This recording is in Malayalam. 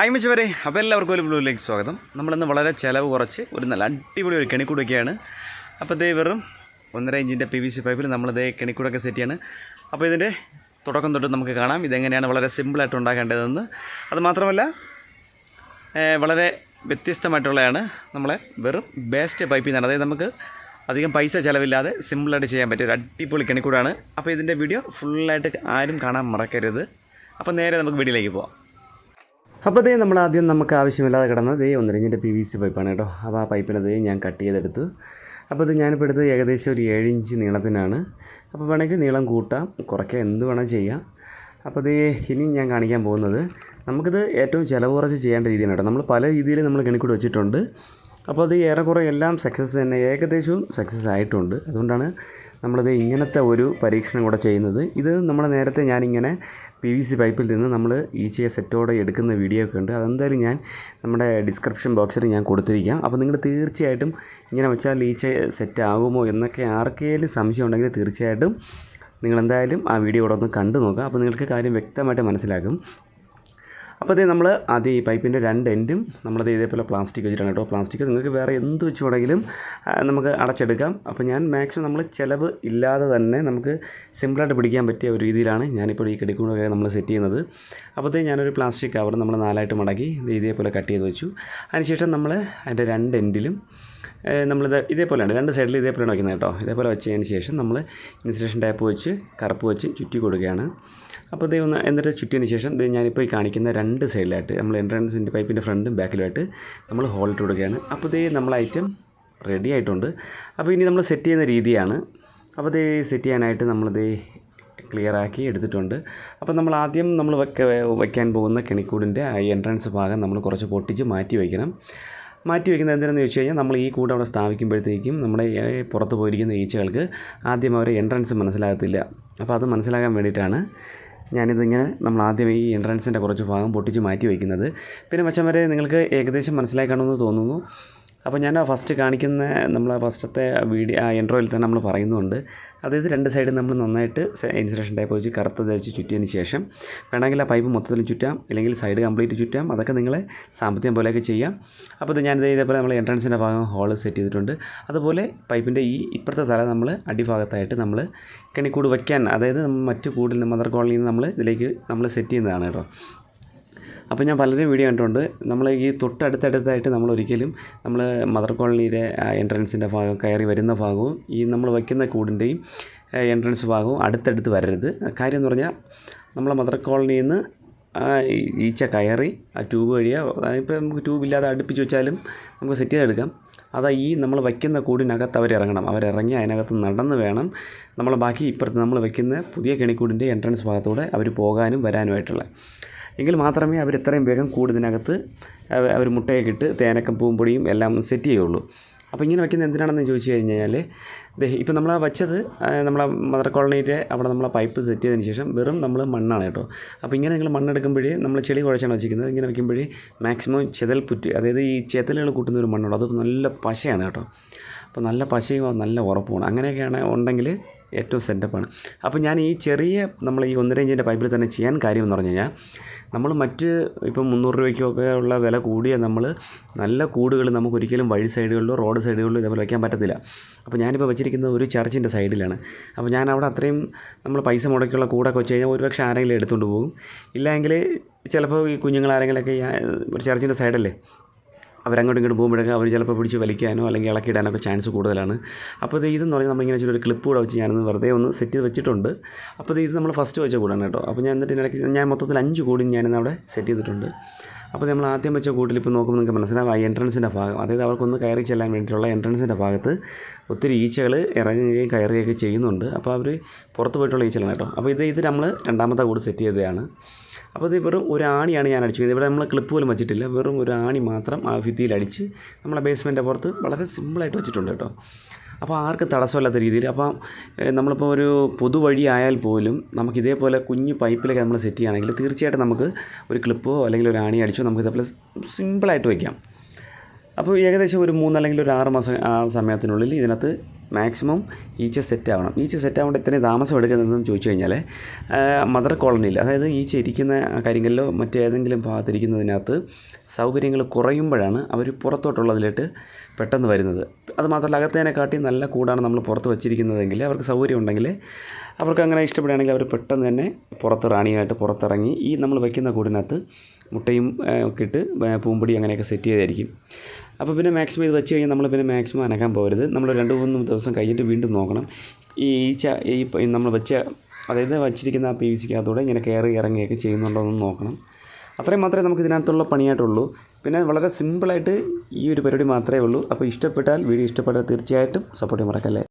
ഹായ് മിച്ചവരെ. അപ്പോൾ എല്ലാവർക്കും ഒരു ബ്ലൂയിലേക്ക് സ്വാഗതം. നമ്മളിന്ന് വളരെ ചിലവ് കുറച്ച് ഒരു നല്ല അടിപൊളി ഒരു കെണിക്കൂടൊക്കെയാണ്. അപ്പോൾ ഇതേ വെറും ഒന്നര ഇഞ്ചിന്റെ പി വി സി പൈപ്പിൽ നമ്മളിതേ കെണിക്കൂടൊക്കെ സെറ്റ് ചെയ്യാണ്. അപ്പോൾ ഇതിന്റെ തുടക്കം തൊട്ട് നമുക്ക് കാണാം. ഇതെങ്ങനെയാണ് വളരെ സിമ്പിളായിട്ട് ഉണ്ടാക്കേണ്ടതെന്ന്. അതുമാത്രമല്ല വളരെ വ്യത്യസ്തമായിട്ടുള്ളതാണ് നമ്മളെ വെറും ബേസ്റ്റ് പൈപ്പിൽ നിന്നാണ് അതായത് നമുക്ക് അധികം പൈസ ചിലവില്ലാതെ സിമ്പിളായിട്ട് ചെയ്യാൻ പറ്റിയ ഒരു അടിപൊളി കെണിക്കൂടാണ്. അപ്പോൾ ഇതിന്റെ വീഡിയോ ഫുള്ളായിട്ട് ആരും കാണാൻ മറക്കരുത്. അപ്പോൾ നേരെ നമുക്ക് വീഡിയോയിലേക്ക് പോവാം. അപ്പോൾ ദേ നമ്മൾ ആദ്യം നമുക്ക് ആവശ്യമില്ലാതെ കിടന്നത് ദേ ഒന്നരഞ്ഞിന്റെ പി വി സി പൈപ്പാണ് കേട്ടോ. അപ്പോൾ ആ പൈപ്പിനത് ഞാൻ കട്ട് ചെയ്തെടുത്തു. അപ്പോൾ ഇത് ഞാനിപ്പോൾ എടുത്തത് ഏകദേശം ഒരു ഏഴ് ഇഞ്ച് നീളത്തിനാണ്. അപ്പോൾ വേണമെങ്കിൽ നീളം കൂട്ടാം കുറയ്ക്കാം എന്ത് വേണം ചെയ്യാം. അപ്പോൾ ഇത് ഇനി ഞാൻ കാണിക്കാൻ പോകുന്നത് നമുക്കിത് ഏറ്റവും ചിലവ് കുറച്ച് ചെയ്യേണ്ട രീതിയാണ് കേട്ടോ. നമ്മൾ പല രീതിയിൽ നമ്മൾ കണിക്കൂടി വെച്ചിട്ടുണ്ട്. അപ്പോൾ അത് ഏറെക്കുറെ എല്ലാം സക്സസ് തന്നെ. ഏകദേശവും സക്സസ് ആയിട്ടുണ്ട്. അതുകൊണ്ടാണ് നമ്മളത് ഇങ്ങനത്തെ ഒരു പരീക്ഷണം കൂടെ ചെയ്യുന്നത്. ഇത് നമ്മൾ നേരത്തെ ഞാനിങ്ങനെ പി വി സി പൈപ്പിൽ നിന്ന് നമ്മൾ ഈച്ചയെ സെറ്റോടെ എടുക്കുന്ന വീഡിയോ ഒക്കെ ഉണ്ട്. അതെന്തായാലും ഞാൻ നമ്മുടെ ഡിസ്ക്രിപ്ഷൻ ബോക്സിൽ ഞാൻ കൊടുത്തിരിക്കാം. അപ്പോൾ നിങ്ങൾ തീർച്ചയായിട്ടും ഇങ്ങനെ വെച്ചാൽ ഈച്ച സെറ്റ് ആകുമോ എന്നൊക്കെ ആർക്കെങ്കിലും സംശയം ഉണ്ടെങ്കിൽ തീർച്ചയായിട്ടും നിങ്ങളെന്തായാലും ആ വീഡിയോ കൂടെ ഒന്ന് കണ്ടു നോക്കുക. അപ്പോൾ നിങ്ങൾക്ക് കാര്യം വ്യക്തമായിട്ട് മനസ്സിലാകും. അപ്പോൾ അതേ നമ്മൾ ആദ്യം ഈ പൈപ്പിന്റെ രണ്ട് എൻഡും നമ്മളത് ഇതേപോലെ പ്ലാസ്റ്റിക് വെച്ചിട്ടാണ് കേട്ടോ. പ്ലാസ്റ്റിക് നിങ്ങൾക്ക് വേറെ എന്ത് വെച്ച് വേണമെങ്കിലും നമുക്ക് അടച്ചെടുക്കാം. അപ്പോൾ ഞാൻ മാക്സിമം നമ്മൾ ചിലവ് ഇല്ലാതെ തന്നെ നമുക്ക് സിമ്പിളായിട്ട് പിടിക്കാൻ പറ്റിയ ഒരു രീതിയിലാണ് ഞാനിപ്പോൾ ഈ കിടക്കൂടൊക്കെ നമ്മൾ സെറ്റ് ചെയ്യുന്നത്. അപ്പോഴത്തേ ഞാനൊരു പ്ലാസ്റ്റിക് കവർ നമ്മൾ നാലായിട്ട് മടക്കി ഇത് ഇതേപോലെ കട്ട് ചെയ്ത് വെച്ചു. അതിനുശേഷം നമ്മൾ അതിന്റെ രണ്ട് എൻഡിലും നമ്മളിത് ഇതേപോലെയാണ് രണ്ട് സൈഡിൽ ഇതേപോലെയാണ് വയ്ക്കുന്നത് കേട്ടോ. ഇതേപോലെ വെച്ചതിന് ശേഷം നമ്മൾ ഇൻസുലേഷൻ ടാപ്പ് വെച്ച് കറുപ്പ് വെച്ച് ചുറ്റി കൊടുക്കുകയാണ്. അപ്പോൾ ഇത് ഒന്ന് എന്നിട്ട് ചുറ്റിയതിന് ശേഷം ഇത് ഞാനിപ്പോൾ ഈ കാണിക്കുന്ന രണ്ട് സൈഡിലായിട്ട് നമ്മൾ എൻട്രൻസിന്റെ പൈപ്പിന്റെ ഫ്രണ്ടും ബാക്കിലുമായിട്ട് നമ്മൾ ഹോൾട്ട് കൊടുക്കുകയാണ്. അപ്പോൾ ഇത് നമ്മൾ ഐറ്റം റെഡി ആയിട്ടുണ്ട്. അപ്പോൾ ഇനി നമ്മൾ സെറ്റ് ചെയ്യുന്ന രീതിയാണ്. അപ്പോൾ ഇത് സെറ്റ് ചെയ്യാനായിട്ട് നമ്മളിത് ക്ലിയറാക്കി എടുത്തിട്ടുണ്ട്. അപ്പോൾ നമ്മൾ ആദ്യം നമ്മൾ വയ്ക്കാൻ പോകുന്ന കിണിക്കൂടിന്റെ എൻട്രൻസ് ഭാഗം നമ്മൾ കുറച്ച് പൊട്ടിച്ച് മാറ്റി വയ്ക്കണം. മാറ്റി വയ്ക്കുന്നത് എന്തിനാണെന്ന് ചോദിച്ചു കഴിഞ്ഞാൽ നമ്മൾ ഈ കൂട് അവിടെ സ്ഥാപിക്കുമ്പോഴത്തേക്കും നമ്മുടെ പുറത്ത് പോയിരിക്കുന്ന ഈച്ചകൾക്ക് ആദ്യം അവരെ എൻട്രൻസ് മനസ്സിലാകത്തില്ല. അപ്പോൾ അത് മനസ്സിലാക്കാൻ വേണ്ടിയിട്ടാണ് ഞാനിതിങ്ങനെ നമ്മൾ ആദ്യം ഈ എൻട്രൻസിന്റെ കുറച്ച് ഭാഗം പൊട്ടിച്ച് മാറ്റി വയ്ക്കുന്നത് പിന്നെ മച്ചം വരെ നിങ്ങൾക്ക് ഏകദേശം മനസ്സിലായി കാണുമെന്ന് തോന്നുന്നു. അപ്പോൾ ഞാൻ ആ ഫസ്റ്റ് കാണിക്കുന്ന നമ്മൾ ഫസ്റ്റത്തെ വീഡിയോ ആ ഇൻട്രോയിൽ തന്നെ നമ്മൾ പറയുന്നുണ്ട്. അതായത് രണ്ട് സൈഡും നമ്മൾ നന്നായിട്ട് ഇൻസുലേഷൻ ടൈപ്പ് വെച്ച് കറുത്ത തേച്ച് ചുറ്റിയതിന് ശേഷം വേണമെങ്കിൽ ആ പൈപ്പ് മൊത്തത്തിൽ ചുറ്റാം അല്ലെങ്കിൽ സൈഡ് കംപ്ലീറ്റ് ചുറ്റാം. അതൊക്കെ നിങ്ങളെ സാമ്പത്തികം പോലെയൊക്കെ ചെയ്യാം. അപ്പോൾ ഇത് ഞാനിത് ഇതേപോലെ നമ്മൾ എൻട്രൻസിന്റെ ഭാഗം ഹോൾ സെറ്റ് ചെയ്തിട്ടുണ്ട്. അതുപോലെ പൈപ്പിന്റെ ഈ ഇപ്പുറത്തെ തല നമ്മൾ അടിഭാഗത്തായിട്ട് നമ്മൾ കെണിക്കൂട് വയ്ക്കാൻ അതായത് മറ്റ് മറ്റു കൂടിൽ മദർ കോളനിയിൽ നിന്ന് നമ്മൾ ഇതിലേക്ക് നമ്മൾ സെറ്റ് ചെയ്യുന്നതാണ് കേട്ടോ. അപ്പോൾ ഞാൻ പലരും വീഡിയോ കണ്ടിട്ടുണ്ട്. നമ്മൾ ഈ തൊട്ടടുത്തടുത്തായിട്ട് നമ്മൾ ഒരിക്കലും നമ്മൾ മദർ കോളനിയുടെ എൻട്രൻസിന്റെ ഭാഗം കയറി വരുന്ന ഭാഗവും ഈ നമ്മൾ വയ്ക്കുന്ന കൂടിന്റെയും എൻട്രൻസ് ഭാഗവും അടുത്തടുത്ത് വരരുത്. കാര്യം എന്ന് പറഞ്ഞാൽ നമ്മളെ മദർ കോളനിയിൽ നിന്ന് ഈച്ച കയറി ആ ട്യൂബ് വഴിയോ ഇപ്പോൾ നമുക്ക് ട്യൂബ് ഇല്ലാതെ അടുപ്പിച്ച് വെച്ചാലും നമുക്ക് സെറ്റ് ചെയ്തെടുക്കാം അതാ ഈ നമ്മൾ വയ്ക്കുന്ന കൂടിനകത്ത് അവരിറങ്ങണം അവരിറങ്ങി അതിനകത്ത് നടന്ന് വേണം നമ്മൾ ബാക്കി ഇപ്പുറത്ത് നമ്മൾ വയ്ക്കുന്ന പുതിയ കെണിക്കൂടിന്റെ എൻട്രൻസ് ഭാഗത്തൂടെ അവർ പോകാനും വരാനുമായിട്ടുള്ള. എങ്കിൽ മാത്രമേ അവർ ഇത്രയും വേഗം കൂടുതനകത്ത് അവർ മുട്ടയൊക്കെ ഇട്ട് തേനക്കം പൂമ്പൊടിയും എല്ലാം സെറ്റ് ചെയ്യുള്ളൂ അപ്പോൾ ഇങ്ങനെ വയ്ക്കുന്നത് എന്തിനാണെന്ന് ചോദിച്ചു കഴിഞ്ഞാൽ ഇപ്പോൾ നമ്മൾ വെച്ചത് നമ്മളെ മദർ കോളനിയുടെ അവിടെ നമ്മൾ പൈപ്പ് സെറ്റ് ചെയ്തതിന് ശേഷം വെറും നമ്മൾ മണ്ണാണ് കേട്ടോ. അപ്പോൾ ഇങ്ങനെ നിങ്ങൾ മണ്ണെടുക്കുമ്പോഴേ നമ്മൾ ചെളി കുഴച്ചാണ് വെച്ചിരിക്കുന്നത്. ഇങ്ങനെ വയ്ക്കുമ്പോഴേ മാക്സിമം ചെതൽ പുറ്റ് അതായത് ഈ ചെതലുകൾ കൂട്ടുന്ന ഒരു മണ്ണുള്ളൂ. അത് നല്ല പശയാണ് കേട്ടോ. അപ്പോൾ നല്ല പശയും നല്ല ഉറപ്പുമാണ്. അങ്ങനെയൊക്കെയാണ് ഉണ്ടെങ്കിൽ ഏറ്റവും സെറ്റപ്പാണ്. അപ്പോൾ ഞാൻ ഈ ചെറിയ നമ്മൾ ഈ ഒന്നര ഇഞ്ചിന്റെ പൈപ്പിൽ തന്നെ ചെയ്യാൻ കാര്യം എന്ന് പറഞ്ഞു കഴിഞ്ഞാൽ നമ്മൾ മറ്റ് ഇപ്പം മുന്നൂറ് രൂപയ്ക്കൊക്കെ ഉള്ള വില കൂടിയ നമ്മൾ നല്ല കൂടുകൾ നമുക്ക് ഒരിക്കലും വഴി സൈഡുകളിലോ റോഡ് സൈഡുകളിലോ ഇതേപോലെ വയ്ക്കാൻ പറ്റത്തില്ല. അപ്പോൾ ഞാനിപ്പോൾ വെച്ചിരിക്കുന്നത് ഒരു ചർച്ചിന്റെ സൈഡിലാണ്. അപ്പോൾ ഞാൻ അവിടെ അത്രയും നമ്മൾ പൈസ മുടക്കിയുള്ള കൂടൊക്കെ വെച്ച് കഴിഞ്ഞാൽ ഒരുപക്ഷെ ആരെങ്കിലും എടുത്തുകൊണ്ട് പോകും. ഇല്ലെങ്കിൽ ചിലപ്പോൾ ഈ ആ, ഒരു ചർച്ചിന്റെ സൈഡല്ലേ അവരങ്ങോട്ടും ഇങ്ങോട്ടും പോകുമ്പോഴൊക്കെ അവർ ചിലപ്പോൾ പിടിച്ച് വലിക്കാനോ അല്ലെങ്കിൽ ഇളക്കിയിടാനോ ഒക്കെ ചാൻസ് കൂടുതലാണ്. അപ്പോൾ ഇത് ഇതെന്ന് പറഞ്ഞാൽ നമ്മളിങ്ങനെ ഒരു ക്ലിപ്പ് കൂടെ വെച്ച് ഞാനൊന്ന് വെറുതെ ഒന്ന് സെറ്റ് ചെയ്ത് വെച്ചിട്ടുണ്ട്. അപ്പോൾ ഇത് നമ്മൾ ഫസ്റ്റ് വെച്ച കൂടാണ് കേട്ടോ. അപ്പോൾ ഞാൻ എന്നിട്ട് ഞാൻ മൊത്തത്തിൽ അഞ്ച് കൂടി ഞാനിന്ന് അവിടെ സെറ്റ് ചെയ്തിട്ടുണ്ട്. അപ്പോൾ നമ്മൾ ആദ്യം വെച്ച കൂട്ടിൽ ഇപ്പോൾ നോക്കുമ്പോൾ നിങ്ങൾക്ക് മനസ്സിലാവും എൻട്രൻസിന്റെ ഭാഗം. അതായത് അവർക്കൊന്ന് കയറി ചെല്ലാൻ വേണ്ടിയിട്ടുള്ള എൻട്രൻസിന്റെ ഭാഗത്ത് ഒത്തിരി ഈച്ചകൾ ഇറങ്ങുകയും കയറുകയൊക്കെ ചെയ്യുന്നുണ്ട്. അപ്പോൾ അവർ പുറത്ത് പോയിട്ടുള്ള ഈച്ചകളാണ് കേട്ടോ. അപ്പോൾ ഇത് ഇത് നമ്മൾ രണ്ടാമത്തെ കൂട് സെറ്റ് ചെയ്തതാണ്. അപ്പോൾ ഇത് വെറും ഒരു ആണിയാണ് ഞാൻ അടിച്ചു ഇവിടെ നമ്മൾ ക്ലിപ്പ് പോലും വെച്ചിട്ടില്ല. വെറും ഒരു ആണി മാത്രം ആ ഭിത്തിയിൽ അടിച്ച് നമ്മളെ ബേസ്മെന്റിന്റെ പുറത്ത് വളരെ സിമ്പിളായിട്ട് വെച്ചിട്ടുണ്ട് കേട്ടോ. അപ്പോൾ ആർക്കും തടസ്സമില്ലാത്ത രീതിയിൽ അപ്പം നമ്മളിപ്പോൾ ഒരു പൊതുവഴി ആയാൽ പോലും നമുക്ക് ഇതേപോലെ കുഞ്ഞ് പൈപ്പിലൊക്കെ നമ്മൾ സെറ്റ് ചെയ്യുകയാണെങ്കിൽ തീർച്ചയായിട്ടും നമുക്ക് ഒരു ക്ലിപ്പോ അല്ലെങ്കിൽ ഒരു ആണി അടിച്ചോ നമുക്ക് ഇതേപോലെ സിമ്പിളായിട്ട് വയ്ക്കാം അപ്പോൾ ഏകദേശം ഒരു മൂന്ന് അല്ലെങ്കിൽ ഒരു ആറ് മാസം ആ സമയത്തിനുള്ളിൽ ഇതിനകത്ത് മാക്സിമം ഈച്ച സെറ്റ് ആവണം. ഈച്ച സെറ്റ് ആവേണ്ട ഇത്രയും താമസം എടുക്കുന്നതെന്ന് ചോദിച്ചു കഴിഞ്ഞാൽ മദർ കോളനിയിൽ അതായത് ഈച്ച ഇരിക്കുന്ന കാര്യങ്ങളിലോ മറ്റേതെങ്കിലും ഭാഗത്തിരിക്കുന്നതിനകത്ത് സൗകര്യങ്ങൾ കുറയുമ്പോഴാണ് അവർ പുറത്തോട്ടുള്ളതിലോട്ട് പെട്ടെന്ന് വരുന്നത്. അത് മാത്രമല്ല അകത്തേനെക്കാട്ടി നല്ല കൂടാണ് നമ്മൾ പുറത്ത് വച്ചിരിക്കുന്നതെങ്കിൽ അവർക്ക് സൗകര്യം ഉണ്ടെങ്കിൽ അവർക്ക് അങ്ങനെ ഇഷ്ടപ്പെടുകയാണെങ്കിൽ അവർ പെട്ടെന്ന് തന്നെ പുറത്ത് റാണിയായിട്ട് പുറത്തിറങ്ങി ഈ നമ്മൾ വയ്ക്കുന്ന കൂടിനകത്ത് മുട്ടയും ഒക്കെ ഇട്ട് പൂമ്പൊടി അങ്ങനെയൊക്കെ സെറ്റ് ചെയ്തായിരിക്കും. അപ്പോൾ പിന്നെ മാക്സിമം ഇത് വെച്ച് കഴിഞ്ഞാൽ നമ്മൾ പിന്നെ മാക്സിമം അനക്കാൻ പോകരുത്. നമ്മൾ രണ്ട് മൂന്ന് ദിവസം കഴിഞ്ഞിട്ട് വീണ്ടും നോക്കണം. ഈ ഈച്ച ഈ നമ്മൾ വെച്ച അതായത് വച്ചിരിക്കുന്ന ആ പി വി സിക്കകത്തൂടെ ഇങ്ങനെ കയറി ഇറങ്ങിയൊക്കെ ചെയ്യുന്നുണ്ടോ എന്ന് നോക്കണം. അത്രയും മാത്രമേ നമുക്ക് ഇതിനകത്തുള്ള പണിയായിട്ടുള്ളൂ. പിന്നെ വളരെ സിമ്പിളായിട്ട് ഈ ഒരു പരിപാടി മാത്രമേ ഉള്ളൂ. അപ്പോൾ ഇഷ്ടപ്പെട്ടാൽ വീഡിയോ ഇഷ്ടപ്പെട്ടാൽ തീർച്ചയായിട്ടും സപ്പോർട്ട് മറക്കല്ലേ.